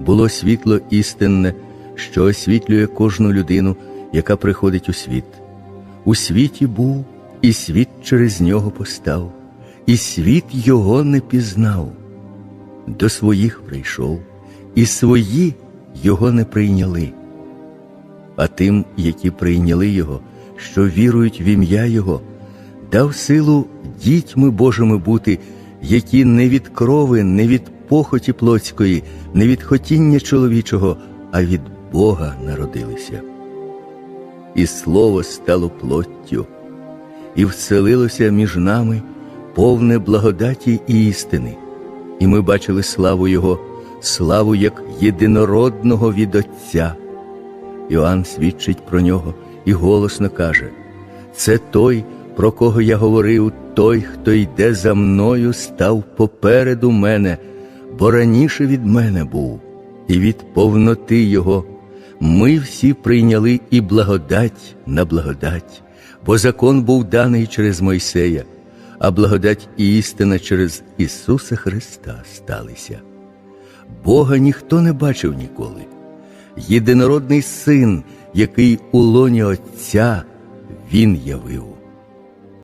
було світло істинне, що освітлює кожну людину, яка приходить у світ. У світі був, і світ через нього постав, і світ його не пізнав. До своїх прийшов, і свої його не прийняли. А тим, які прийняли його, що вірують в ім'я Його, дав силу дітьми Божими бути, які не від крови, не від похоті плотської, не від хотіння чоловічого, а від Бога народилися. І слово стало плоттю, і вселилося між нами повне благодаті і істини, і ми бачили славу Його, славу як єдинородного від Отця. Іоанн свідчить про нього і голосно каже: Це той, про кого я говорив, той, хто йде за мною, став попереду мене, бо раніше від мене був, і від повноти Його ми всі прийняли і благодать на благодать, бо закон був даний через Мойсея, а благодать і істина через Ісуса Христа сталися. Бога ніхто не бачив ніколи єдинородний син, який у лоні Отця Він явив.